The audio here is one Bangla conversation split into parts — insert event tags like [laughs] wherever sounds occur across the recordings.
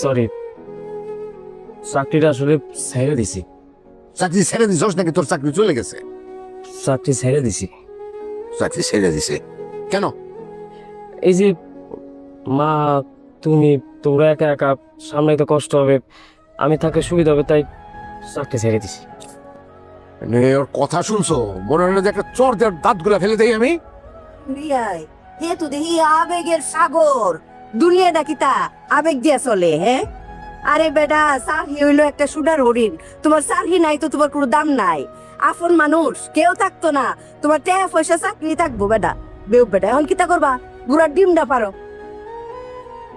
সরি চাকরিটা আসলে ছেড়ে দিছি। চাকরি ছেড়ে দিছস নাকি? তোর চাকরি চলে গেছে। চাকরি ছেড়ে দিছি। চাকরি ছেড়ে দিছে। কেন? এই যে মা তুমি তোমরা একা একা সামনে তো কষ্ট হবে আমি থাকলে সুবিধা হবে তাই চাকরি ছেড়ে দিছি। নে, ওর কথা শুনছো? মনে হয় না যে একটা চর দেওয়ার দাঁতগুলা ফেলে দেই আমি? হে তো দেখি আবেগের সাগর। দুনিয়া নাকি তা আবেগ দিয়া চলে হ্যাঁ আরে বেটা সারহি হইল একটা সুডার হরিণ। তোমার সারহি নাই তো তোমার কোনো দাম নাই। আফন মানুষ কেউ থাকতো না। তোমার টাকা পয়সা চাকরি থাকব বেটা। বেউ বেটা এখন কিতা করবা? গুড়ার ডিমটা পারো।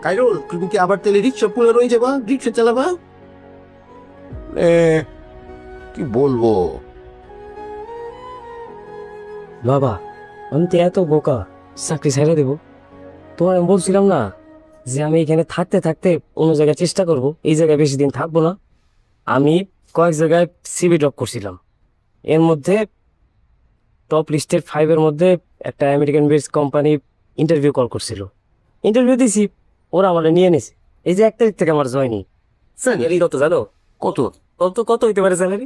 কাইরুল তুমি কি আবার তেলে রিক্সা পুলে রয়ে যাবা? রিক্সা চালাবা? এ, কি বলব? বাবা আমি তো এত বোকা। চাকরি ছেড়ে দেবো। তোমার আমি বলছিলাম না যে আমি এখানে থাকতে থাকতে অন্য জায়গায় চেষ্টা করব। এই জায়গায় বেশি দিন থাকব না। আমি কয়েক জায়গায় সিবি ড্রপ করছিলাম। এর মধ্যে টপ লিস্টের ফাইভের মধ্যে একটা American base company interview call করছিল। ইন্টারভিউ দিছি ওরা আমার নিয়ে নিছে। এই যে এক তারিখ থেকে আমার জয়নি স্যালারি কত জানো? কত? কত কত হইতে পারে স্যালারি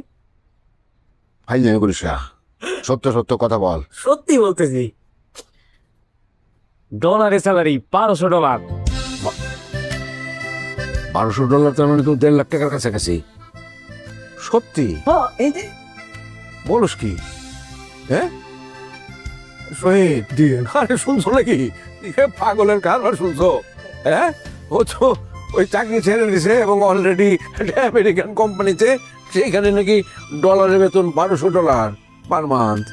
ভাই জানি করিস সত্য সত্য কথা বল। সত্যি বলতেছি। ডলারের স্যালারি বারোশো ডলার। বারোশো ডলার তার মানে তো দেড় লাখ টাকার কাছাকাছি। সত্যি? এই যে বলস কি? হ্যাঁ? শহীদ আরে শুনছো নাকি? এ পাগলের কারবার শুনছো? হ্যাঁ? ও তো ওই চাকরি ছেড়ে দিছে এবং অলরেডি আমেরিকান কোম্পানিতে সেখানে নাকি ডলারের বেতন বারোশো ডলার পার মান্থ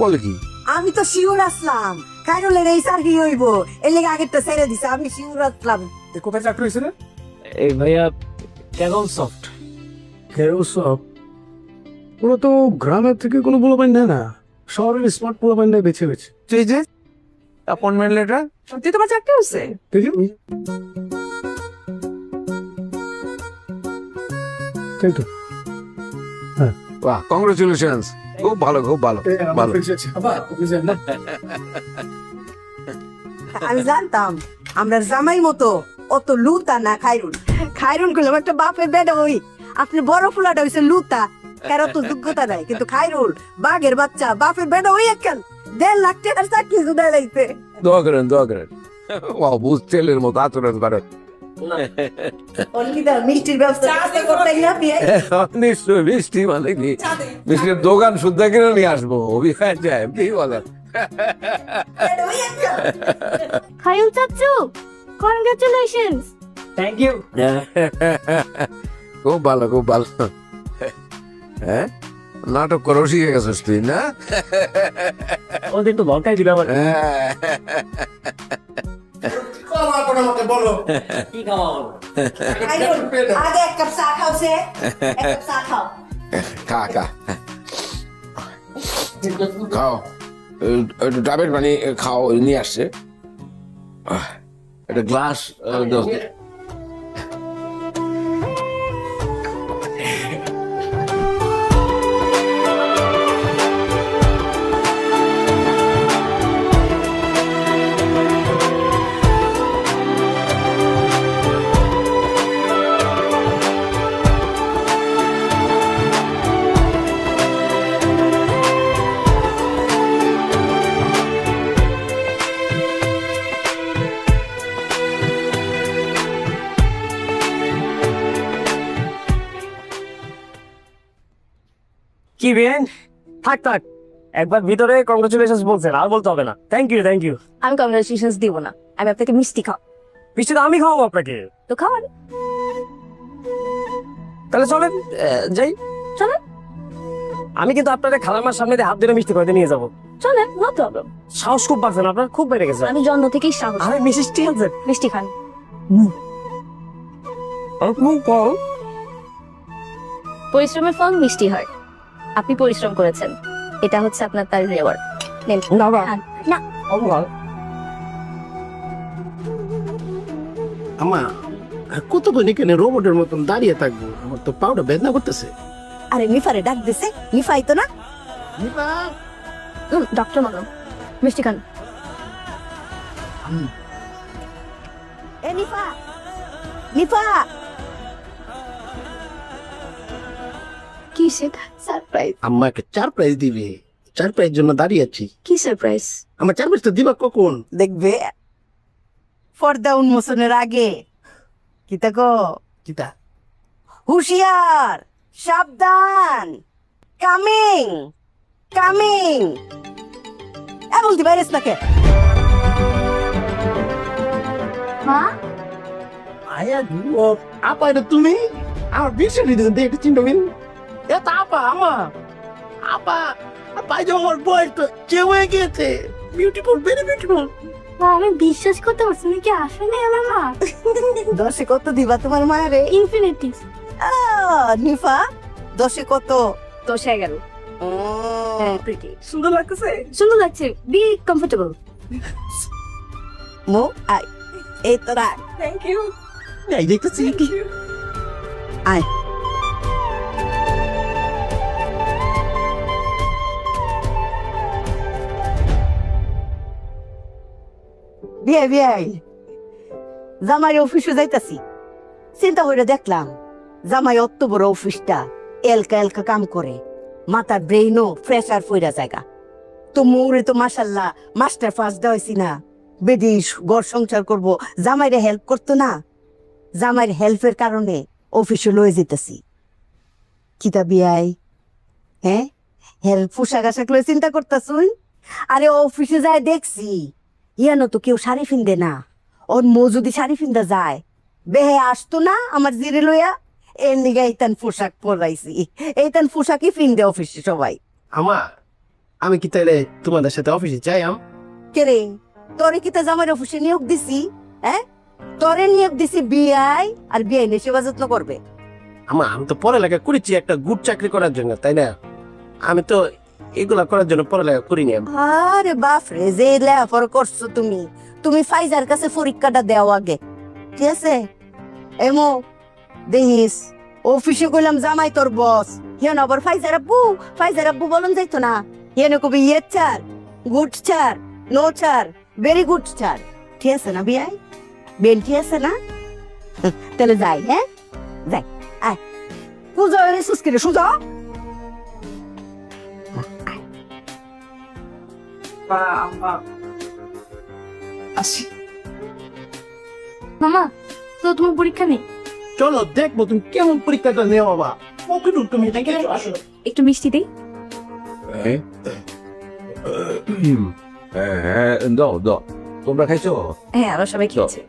বলে কি? আমি তো শিওর আসলাম। কাইরুলের এই সারহি হইব? এর লেগে আগেরটা ছেড়ে দিছে আমি শিওর আসলাম কোথায় চাকরি হয়েছে না এই ভাইয়া কেমন সফট। কেউ সব ওরা তো গ্রামের থেকে কোনো পোলাপাইন নেয় না। শহরের স্মার্ট পোলাপাইনটাই বেছে বেছে। এই যে অ্যাপয়েন্টমেন্ট লেটার সত্যি তোমার চাকরি দেখি। তাই তো। বাহ কংগ্রেচুলেশন খুব ভালো খুব ভালো ভালো। আমি জানতাম আমরা জামাই মতো অত লুতা না খাইরুন। খাইরুন করলাম একটা বাপের বেডা ওই আপনি বড় ফুলাটা হইছে লুতা কারও তো যোগ্যতা নাই কিন্তু খাইরুল বাঘের বাচ্চা বাপের বেডা ওই একখান দেড় লাখ টাকার চাকরি জুদাই লাগছে দোয়া করেন দোয়া করেন। ও বুঝ মতো আচরণ করে। মিষ্টির বিয়ে নিশ্চয় বৃষ্টি মানে কি? বৃষ্টির দোকান শুদ্ধ কিনে নিয়ে আসব অভিখায় যায় বলেন খায়ুল চাচু কনগ্রাচুলেশনস থ্যাংক ইউ খুব ভালো খুব ভালো। হ্যাঁ? নাটক করো শিখে গেছিস তুই না? ওদের একটু লঙ্কাই দিবে আমার। বলো। [laughs] কি খাওয়া খাইরুল আগে এক কাপ চা খাও সে। এক কাপ চা খাও। [laughs] খা খা। খাও। একটু ডাবের পানি খাও নিয়ে আসছে। একটা গ্লাস কি বেন থাক থাক। একবার ভিতরে কংগ্রেচুলেশন বলছেন আর বলতে হবে না। থ্যাংক ইউ থ্যাংক ইউ আমি কংগ্রাচুলেশনস দিব না। আমি আপনাকে মিষ্টি খাও মিষ্টি তো আমি খাওয়াবো আপনাকে। তো খাওয়ান। তাহলে চলেন যাই। চলেন। আমি কিন্তু আপনাদের খালামার সামনে হাত ধরে মিষ্টি করে নিয়ে যাব। চলেন নো প্রবলেম সাহস খুব পাচ্ছেন আপনার খুব বেড়ে গেছে। আমি জন্ম থেকেই সাহস। আরে মিষ্টি আছে। মিষ্টি খান। কম পরিশ্রমের ফল মিষ্টি হয়। আপনি পরিশ্রম করেছেন। এটা হচ্ছে আপনার তার রেওয়ার্ড নেন। না। আমা কতক্ষণ এখানে রোবটের মতন দাঁড়িয়ে থাকব? আমার তো পাউডার বেদনা করতেছে। আরে মিফারে ডাক দিছে। মিফাই তো না। ডক্টর মানো মিষ্টি খান। এ নিফা! নিফা! সারপ্রাইজ আম্মা একটা দিবে। জন্য দাঁড়িয়ে আছি। কি সারপ্রাইজ আমার চার প্রাইজ তো দিবা কখন? দেখবে পর্দা উন্মোচনের আগে। কি? তাকো কিতা? হুশিয়ার সাবধান কামিং কামিং এ বলতে পারিস নাকে মা? আয়া ও আপা এটা তুমি? আমার বিশ্ব দিদি দেখতে চিন্তা এটা আপা আমা। আপা আপা যে আমার বয়স তো চেয়ে হয়ে গিয়েছে। বিউটিফুল ভেরি বিউটিফুল আমি বিশ্বাস করতে পারছি না কি আসলে আমার মা? [laughs] দশে কত দিবা তোমার মায়েরে ইনফিনিটি আহ, নিফা দশে কত? দশ এগারো। হ্যাঁ প্রিটি সুন্দর লাগতেছে? সুন্দর লাগছে। বি কমফোর্টেবল মো আই এই তোরা থ্যাংক ইউ এই দেখতেছি। কি আয় বিয়ে বিয়ে জামাই অফিসে যাইতাছি চিন্তা করে দেখলাম জামাই অত বড় অফিসটা এলকা এলকা কাম করে মাথার ব্রেইনও ফ্রেশার ফইরা জায়গা তো মোরে তো মাসাল্লাহ মাস্টার ফার্স্ট দেওয়াইছি না বেদিস ঘর সংসার করব জামাইরে হেল্প করতো না জামাইয়ের হেল্পের কারণে অফিসে লয়ে যেতেছি কিতা বিয়াই হ্যাঁ হেল্প পোশাক আশাক লয়ে চিন্তা করতাছুন আরে অফিসে যায় দেখছি ইয়ানো তো কেউ শাড়ি ফিন্দে না। ওর মো যদি শাড়ি ফিন্দা যায় বেহে আসতো না আমার জিরে লইয়া? এর নিগে এইতান পোশাক পরাইছি। এইতান পোশাকই ফিন্দে অফিসে সবাই। আমা আমি কি তাইলে তোমাদের সাথে অফিসে যাই আম কেরে তোরে কিতা জামাইয়ের অফিসে নিয়োগ দিছি? হ্যাঁ? তোরে নিয়োগ দিছি বিআই আর বিআই নে সেবা যত্ন করবে। আমা আমি তো পড়ালেখা করেছি একটা গুড চাকরি করার জন্য তাই না? আমি তো এগুলা করার জন্য পড়ালেখা করিনি আমি। আরে বাপ রে করছ তুমি? তুমি ফাইজার কাছে পরীক্ষাটা দেও আগে। ঠিক আছে? এমো, দেখিস, অফিসে কইলাম, জামাই তোর বস। হিয়ান আবার ফাইজার আব্বু ফাইজার আব্বু বলুন যাইতো না। হিয়ান কবি ইয়ে চার, গুড চার, নো চার ভেরি গুড চার। ঠিক আছে না বিয়াই? বেন ঠিক আছে না? [laughs] তাহলে যাই হ্যাঁ? যাই, আয়। পুজো সুস্কিরে সুজা মামা তো তোমার পরীক্ষা নেই? চলো দেখব তুমি কেমন পরীক্ষাটা নেও বাবা। ওকে তুমি দেখে আসো একটু মিষ্টি দিই? হ্যাঁ দাও দাও। তোমরা খাইছো? হ্যাঁ আমরা সবাই খেয়েছি।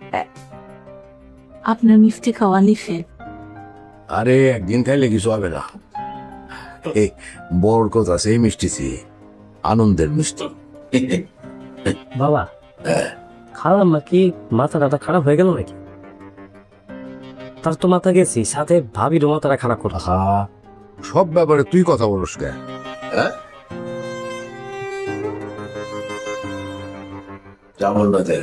আপনার মিষ্টি খাওয়া নিষেধ আরে একদিন খাইলে কিছু হবে না। এই বড় কথা সেই মিষ্টিছি আনন্দের মিষ্টি। [laughs] বাবা খালাম নাকি মাথা টাথা খারাপ হয়ে গেল নাকি? তার তো মাথা গেছি সাথে ভাবিরও মাথাটা খারাপ করছে আহা সব ব্যাপারে তুই কথা বলিস কে যেমন না তাই।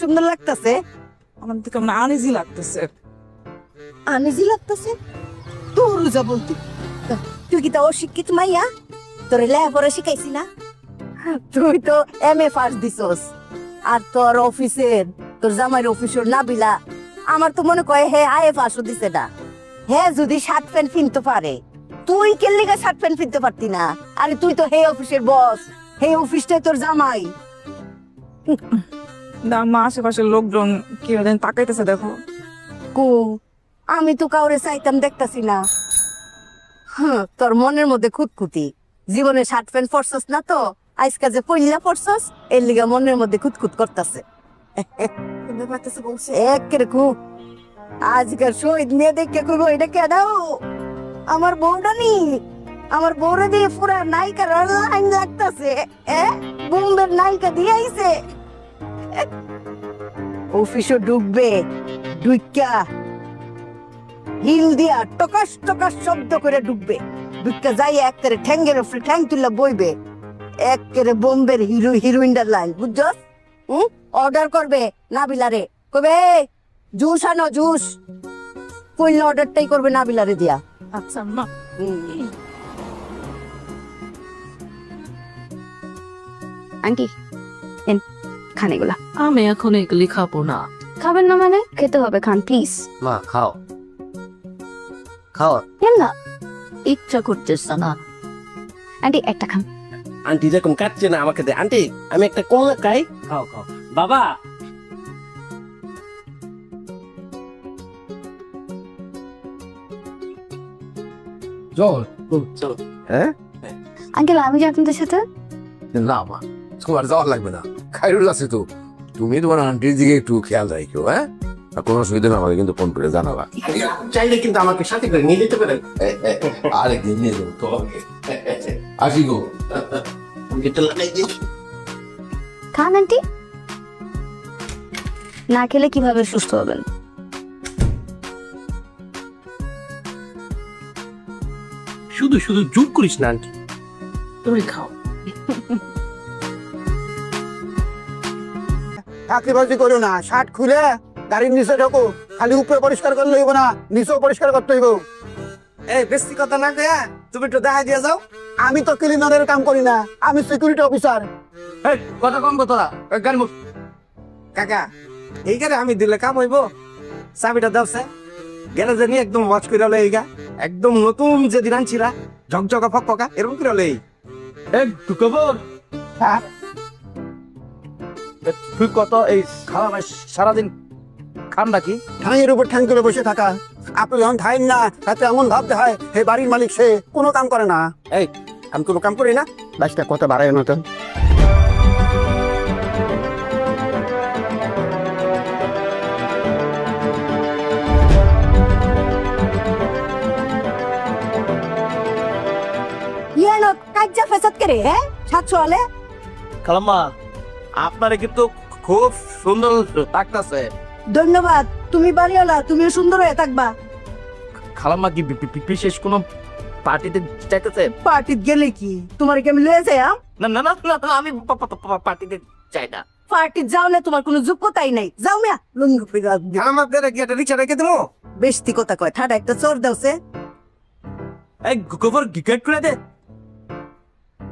সুন্দর লাগতেছে। আমার তো কেমন আনিজি লাগতেছে। আনিজি লাগতাছে তোর যা বলতে। তুই কি তা অশিক্ষিত মাইয়া? তোর লেখাপড়া শিখাইছি না? তুই তো এম এ ফার্স্ট দিছস। আর তোর অফিসের তোর জামাইয়ের অফিসের নাবিলা আমার তো মনে কয় হে আয়ে ফাঁসও দিছে না। হে যদি শার্ট প্যান্ট কিনতে পারে তুই কেল্লিগা শার্ট প্যান্ট কিনতে পারতি না? আরে তুই তো হে অফিসের বস হে অফিসটাই তোর জামাই। না মা আশেপাশের লোকজন কি তাকাইতেছে দেখো। কু আমি তো কাউরে চাইতাম দেখতাছি না। তোর মনের মধ্যে খুঁতখুতি। জীবনে শার্ট প্যান্ট পরছস না তো? আজকা যে পইলা পরছস এর লিগা মনের মধ্যে খুঁতখুত করতাছে। একের আজকাল শহীদ নিয়ে দেখে কইব এটা কে দাও? আমার বউটা নি। আমার বউরে দিয়ে পুরা নায়িকার লাইন লাগতাছে। এ বোম্বের নায়িকা দিয়ে আইছে। অফিসও ডুববে ডুইকা হিল দিয়া টকাস টকাস শব্দ করে ডুববে। ডুইকা যাই একেরে ঠ্যাঙ্গের উপরে ঠ্যাং তুললা বইবে। একেরে বোম্বের হিরো হিরোইনটার লাইন বুঝছস? হুম? অর্ডার করবে নাবিলারে। কবে জুস আনো জুস। কইলে অর্ডারটাই করবে নাবিলারে দিয়া। আচ্ছা মা। আন্টি এন খান এগুলা। আমি এখন এগুলি খাব না। খাবেন না মানে? খেতে হবে খান প্লিজ। মা খাও। খাও কেন না ইচ্ছা করতেছে না। আন্টি একটা খান আন্টি যখন কাটছে না আমাকে দে আন্টি আমি একটা কমলা খাই। খাও খাও। বাবা! চল হ্যাঁ? আঙ্কেল আমি যে আপনাদের সাথে? না মা তোমার যাওয়া লাগবে না। খাইরুল আছে তো। তুমি তোমার আন্টির দিকে একটু খেয়াল রাখো হ্যাঁ? কোনো অসুবিধা না আমাকে কিন্তু ফোন করে জানাবা চাইলে কিন্তু আমাকে সাথে করে নিয়ে যেতে পারেন আরেকদিন নিয়ে যাব তোমাকে আসি গো। খান আন্টি। না খেলে কীভাবে সুস্থ হবেন? শুধু শুধু জুট করিস না আন্টি। তুমি খাও। চাকরিবাজি করো না শার্ট খুলে গাড়ির নিচে ঢোকো খালি উপরে পরিষ্কার করলে হইব না নিচেও পরিষ্কার করতে হইব। এই বেশি কথা না কয়া তুমি একটু দেখা দিয়ে যাও। আমি তো ক্লিনারের কাম করি না আমি সিকিউরিটি অফিসার এই কথা কম গান মুখ। কাকা এই গাড়ি আমি দিলে কাম হইব। চাবিটা দাও স্যার। গ্যারেজে নিয়ে একদম ওয়াচ করে লই গা একদম নতুন যে দিন আনছিলা ঝকঝকা ফকফকা এরকম করে লই এই খবর? হ্যাঁ তুই কত এই সারাদিন খান নাকি ঠাঁইয়ের উপর ঠ্যাং করে বসে থাকা। আপনি যখন ঠাইন না তাতে এমন ভাবতে হয় হে বাড়ির মালিক সে কোনো কাম করে না। এই আমি কোনো কাম করি না। বাইশটা কত বাড়ায় না তো? ইয়ে কাজ্জা ফেসাদ করে হ্যাঁ? খালাম্মা আপনারে কিন্তু খুব সুন্দর লাগতাছে। ধন্যবাদ তুমি বাড়িওয়ালা তুমিও সুন্দর হয়ে থাকবা। খালাম্মা কি বি- বি- বিশেষ কোনো পার্টিতে চাইতেছে পার্টিত গেলে কি? তোমার কি আমি লয়ে যাই আম? না না না না না, আমি পা- পা- পা- পার্টিতে চাই না। পার্টিত যাও না তোমার কোনো যোগ্যতাই নাই। যাও মিয়া লুঙ্গি ফিরা আমাদের কি একটা রিক্সা রেখে দেবো বেশতি কথা কয় ঠাডা একটা চোর দাওছে। এই গোবর গেট করে দে।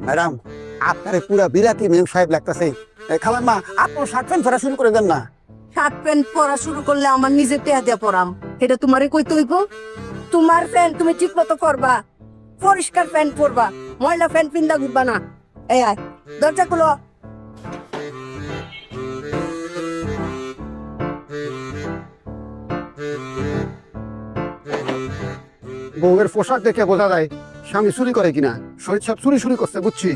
ম্যাডাম আপনারে পুরা বিরাটি মেম সাহেব লাগতেছে। খালাম মা আপনার শার্ট প্যান্ট পরা শুরু করে দেন না। শার্ট প্যান্ট পরা শুরু করলে আমার নিজের টেয়া দিয়া পরাম। এটা তোমারে কইতে হইব? তোমার প্যান্ট তুমি ঠিক মতো করবা। পরিষ্কার প্যান্ট পরবা। ময়লা প্যান্ট পিন্দা ঘুরবা না। এই দরজা খুলো। বউয়ের পোশাক দেখে বোঝা যায়, স্বামী চুরি করে কিনা। শরীর চুরি চুরি করছে, বুঝছি?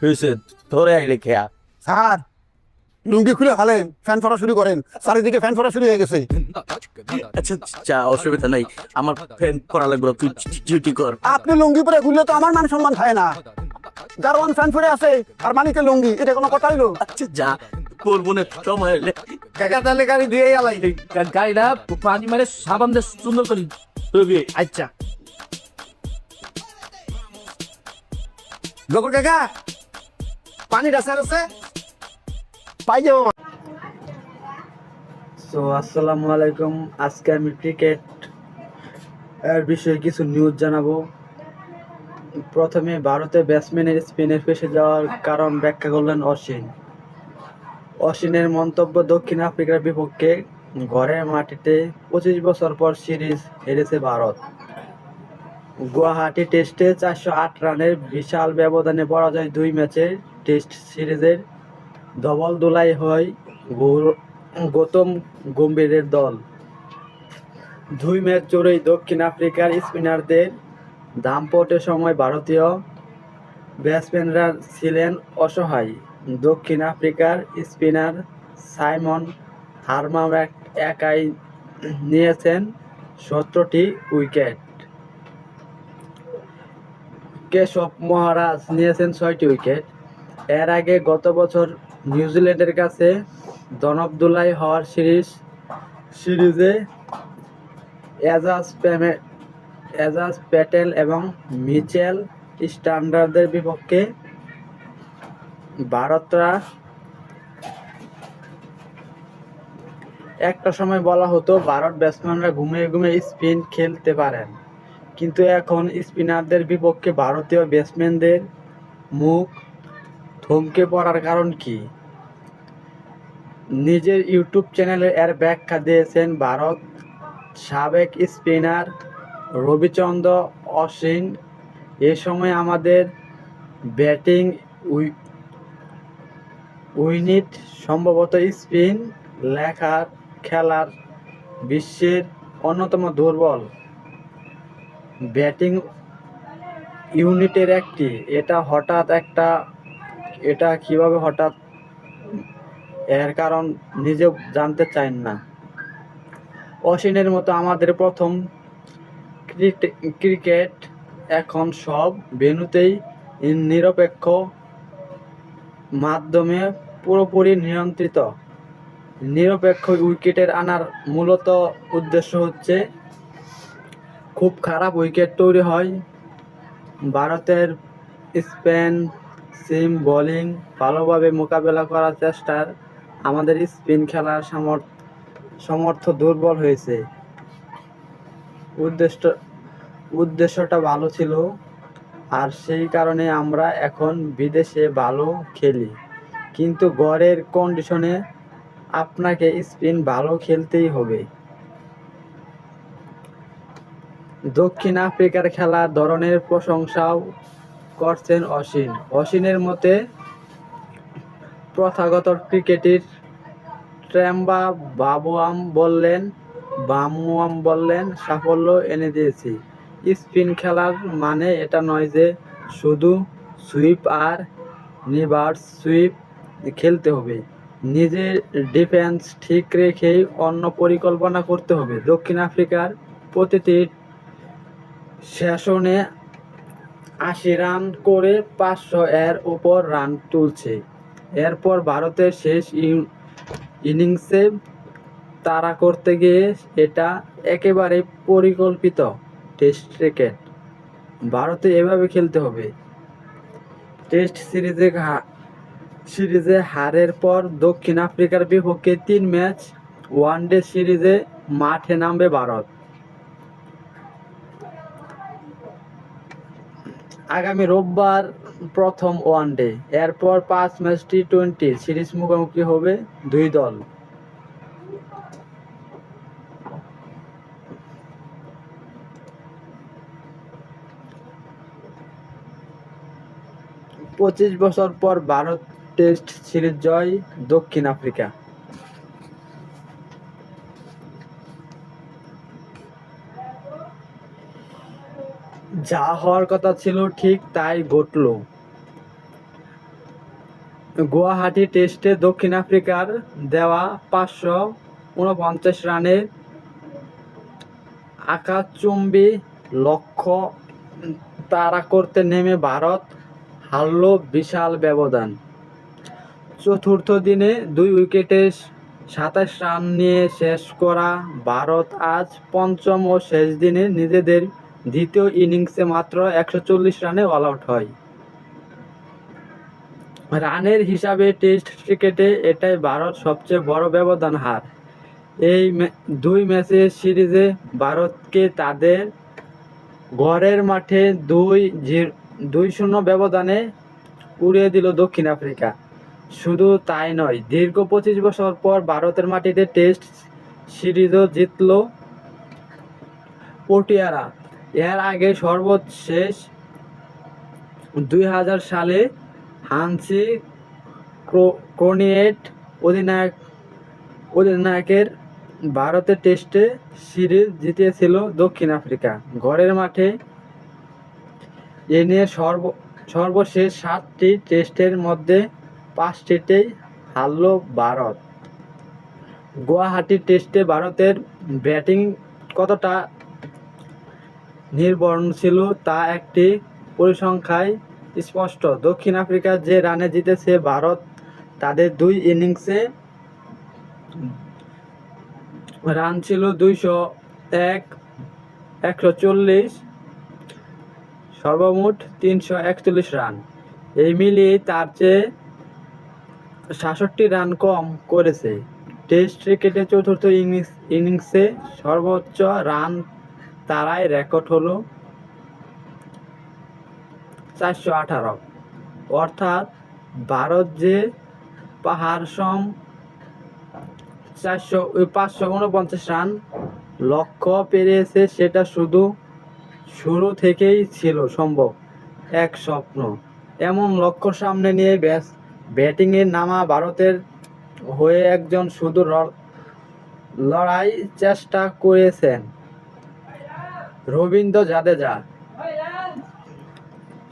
হয়েছে ধরে আইলে খেয়া স্যার লুঙ্গি খুলে ফেলেন ফ্যান ফরা শুরু করেন চারিদিকে ফ্যান ফরা শুরু হয়ে গেছে। আচ্ছা অসুবিধা নাই আমার ফ্যান করা লাগবে তুই ডিউটি কর। আপনি লুঙ্গি পরে ঘুরলে তো আমার মান সম্মান থাকে না। দারোয়ান ফ্যান ফরে আছে আর মালিকের লুঙ্গি এটা কোনো কথা হইল? আচ্ছা যা করব না সময় হলে কাকা তাহলে গাড়ি দিয়ে আলাই। গাড়িটা পানি মারে সাবান দিয়ে সুন্দর করি আচ্ছা। গোবর কাকা আসসালামু আলাইকুম। আজকে আমি ক্রিকেট এর বিষয়ে কিছু নিউজ জানাব। প্রথমে ভারতে ব্যাটসম্যানের স্পিনের ফেসে যাওয়ার কারণ ব্যাখ্যা করলেন অশ্বিন। অশ্বিনের মন্তব্য দক্ষিণ আফ্রিকার বিপক্ষে ঘরের মাটিতে পঁচিশ বছর পর সিরিজ হেরেছে ভারত। গুয়াহাটি টেস্টে চারশো আট রানের বিশাল ব্যবধানে পরাজয় দুই ম্যাচে টেস্ট সিরিজের ডবল দোলাই হয় গৌতম গম্ভীরের দল। দুই ম্যাচ জুড়েই দক্ষিণ আফ্রিকার স্পিনারদের দাম্পটের সময় ভারতীয় ব্যাটসম্যানরা ছিলেন অসহায়। দক্ষিণ আফ্রিকার স্পিনার সাইমন হারমাম একাই নিয়েছেন সতেরোটি উইকেট। কেশব মহারাজ নিয়েছেন ছয়টি উইকেট। এর আগে গত বছর নিউজিল্যান্ডের কাছে দনবদুলাই হওয়ার সিরিজ সিরিজে এজাজ প্যামে, এজাজ প্যাটেল এবং মিচেল স্ট্যান্ডার্ডের বিপক্ষে ভারতরা একটা সময় বলা হতো, ভারত ব্যাটসম্যানরা ঘুমিয়ে ঘুমিয়ে স্পিন খেলতে পারেন। কিন্তু এখন স্পিনারদের বিপক্ষে ভারতীয় ব্যাটসম্যানদের মুখ থমকে পড়ার কারণ কি? নিজের ইউটিউব চ্যানেলে এর ব্যাখ্যা দিয়েছেন ভারত সাবেক স্পিনার রবিচন্দ্র অশ্বিন। এ সময় আমাদের ব্যাটিং উই- উইনিট সম্ভবত স্পিন, লেখার, খেলার বিশ্বের অন্যতম দুর্বল। ব্যাটিং ইউনিটের একটি। এটা হঠাৎ একটা, এটা কীভাবে হঠাৎ? এর কারণ নিজেও জানতে চান না। অশ্বিনের মতো আমাদের প্রথম ক্রিকেট এখন সব ভেন্যুতেই নিরপেক্ষ মাধ্যমে পুরোপুরি নিয়ন্ত্রিত। নিরপেক্ষ উইকেটের আনার মূলত উদ্দেশ্য হচ্ছে খুব খারাপ উইকেট তৈরি হয়। ভারতের স্পেন সিম বোলিং ভালোভাবে মোকাবেলা করার চেষ্টার আমাদের স্পিন খেলার সামর্থ্য সমর্থ দুর্বল হয়েছে। উদ্দেশ্য, উদ্দেশ্যটা ভালো ছিল আর সেই কারণে আমরা এখন বিদেশে ভালো খেলি। কিন্তু গড়ের কন্ডিশনে আপনাকে স্পিন ভালো খেলতেই হবে। দক্ষিণ আফ্রিকার খেলার ধরনের প্রশংসাও করছেন অসীন। অসীনের মতে প্রথাগত ক্রিকেটের ট্র্যাম্বা বাবুয়াম বললেন, বামুয়াম বললেন, সাফল্য এনে দিয়েছি। স্পিন খেলার মানে এটা নয় যে শুধু সুইপ আর নিভার্স সুইপ খেলতে হবে। নিজের ডিফেন্স ঠিক রেখেই অন্য পরিকল্পনা করতে হবে। দক্ষিণ আফ্রিকার প্রতিটি সেশনে আশি রান করে পাঁচশো এর উপর রান তুলছে। এরপর ভারতের শেষ ইনিংসে তাড়া করতে গিয়ে এটা একেবারে পরিকল্পিত টেস্ট ক্রিকেট। ভারতে এভাবে খেলতে হবে। টেস্ট সিরিজে সিরিজে হারের পর দক্ষিণ আফ্রিকার বিপক্ষে তিন ম্যাচ ওয়ানডে সিরিজে মাঠে নামবে ভারত। আগামী রোববার প্রথম ওয়ানডে এরপর পাঁচ ম্যাচ টি টোয়েন্টি সিরিজ মুখোমুখি হবে দুই দল। পঁচিশ বছর পর ভারত টেস্ট সিরিজ জয় দক্ষিণ আফ্রিকা। যা হওয়ার কথা ছিল ঠিক তাই ঘটল। গুয়াহাটি টেস্টে দক্ষিণ আফ্রিকার দেওয়া পাঁচশো উনপঞ্চাশ রানের আকাশচুম্বী লক্ষ্য তারা করতে নেমে ভারত হারল বিশাল ব্যবধান। চতুর্থ দিনে দুই উইকেটে সাতাশ রান নিয়ে শেষ করা ভারত আজ পঞ্চম ও শেষ দিনে নিজেদের দ্বিতীয় ইনিংসে মাত্র একশো চল্লিশ রানে অল আউট হয়। রানের হিসাবে টেস্ট ক্রিকেটে এটাই ভারত সবচেয়ে বড় ব্যবধান হার। এই দুই ম্যাচের সিরিজে ভারতকে তাদের ঘরের মাঠে দুই দুই শূন্য ব্যবধানে উড়িয়ে দিল দক্ষিণ আফ্রিকা। শুধু তাই নয়, দীর্ঘ পঁচিশ বছর পর ভারতের মাটিতে টেস্ট সিরিজও জিতল পটিয়ারা। এর আগে সর্বশেষ দুই হাজার সালে হানসি ক্রো- ক্রোনিয়েট অধিনায়ক, অধিনায়কের ভারতের টেস্টে সিরিজ জিতিয়েছিল দক্ষিণ আফ্রিকা। ঘরের মাঠে এ নিয়ে সর্ব, সর্বশেষ সাতটি টেস্টের মধ্যে পাঁচটিতেই হারল ভারত। গুয়াহাটি টেস্টে ভারতের ব্যাটিং কতটা নির্ভর ছিল তা একটি পরিসংখ্যায় স্পষ্ট। দক্ষিণ আফ্রিকা যে রানে জিতেছে ভারত, তাদের দুই ইনিংসে রান ছিল দুইশো এক, একশো চল্লিশ, সর্বমোট তিনশো একচল্লিশ রান। এই মিলিয়ে তার চেয়ে সাতষট্টি রান কম করেছে। টেস্ট ক্রিকেটে চতুর্থ ইনিংস, ইনিংসে সর্বোচ্চ রান তারাই রেকর্ড হলো চারশো আঠারো। অর্থাৎ ভারত যে পাহাড় সম চারশো পাঁচশো উনপঞ্চাশ রান লক্ষ্য পেরিয়েছে সেটা শুধু শুরু থেকেই ছিল সম্ভব, এক স্বপ্ন। এমন লক্ষ্য সামনে নিয়ে ব্যাস, ব্যাটিংয়ে নামা ভারতের হয়ে একজন শুধু লড়াই চেষ্টা করেছেন। রবীন্দ্র জাদেজা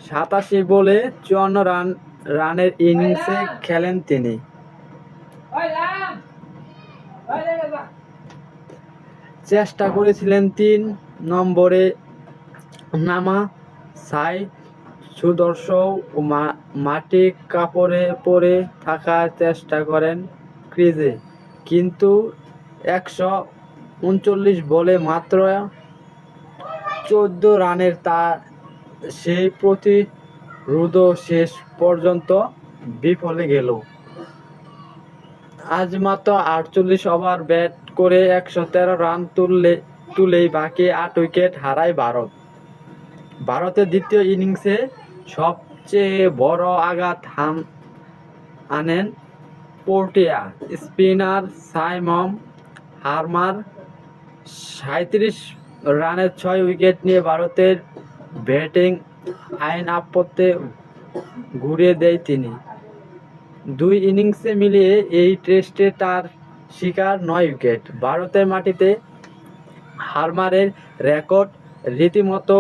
সাতাশি বলে চুয়ান্ন রান, রানের ইনিংসে খেলেন তিনি। চেষ্টা করেছিলেন তিন নম্বরে নামা সাই মা- মাটি কাপড়ে পরে থাকার চেষ্টা করেন ক্রিজে। কিন্তু একশো উনচল্লিশ বলে মাত্র চোদ্দ রানের তার, সেই প্রতিরোধ শেষ পর্যন্ত বিফলে গেল। আজ মাত্র আটচল্লিশ ওভার ব্যাট করে একশো তেরো রান তুললে, তুলেই বাকি আট উইকেট হারায় ভারত। ভারতের দ্বিতীয় ইনিংসে সবচেয়ে বড় আঘাত হান, আনেন পোর্টিয়া। স্পিনার সাইমম হারমার সাঁত্রিশ রানের ছয় উইকেট নিয়ে ভারতের ব্যাটিং আইন আপত্তি ঘুরিয়ে দেয় তিনি। দুই ইনিংসে মিলিয়ে এই টেস্টে তার শিকার নয় উইকেট। ভারতের মাটিতে হারমারের রেকর্ড রীতিমতো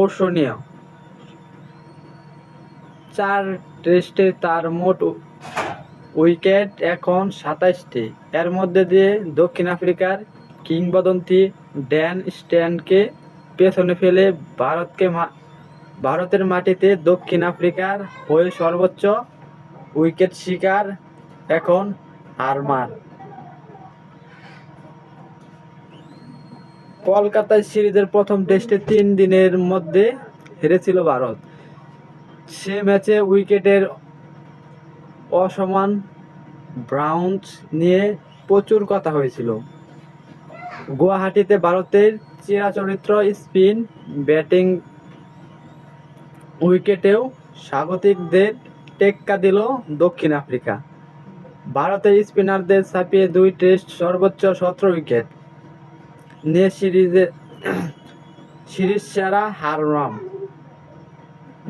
অর্ষণীয় চার টেস্টে তার মোট উইকেট এখন সাতাইশটি। এর মধ্যে দিয়ে দক্ষিণ আফ্রিকার কিংবদন্তি ড্যান স্ট্যানকে পেছনে ফেলে ভারতকে ভারতের মাটিতে দক্ষিণ আফ্রিকার হয়ে সর্বোচ্চ উইকেট শিকার এখন হারমার। কলকাতায় সিরিজের প্রথম টেস্টে তিন দিনের মধ্যে হেরেছিল ভারত। সে ম্যাচে উইকেটের অসমান ব্রাউন্স নিয়ে প্রচুর কথা হয়েছিল। গুয়াহাটিতে ভারতের চিরাচরিত্র স্পিন ব্যাটিং উইকেটেও স্বাগতিকদের টেক্কা দিল দক্ষিণ আফ্রিকা। ভারতের স্পিনারদের ছাপিয়ে দুই টেস্ট সর্বোচ্চ সতেরো উইকেট। নিয়ে সিরিজে সিরিজ সেরা হাররাম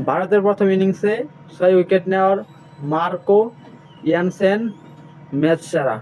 ভারতের প্রথম ইনিংসে ছয় উইকেট নেওয়ার মার্কো ইয়ানসেন ম্যাচ সেরা।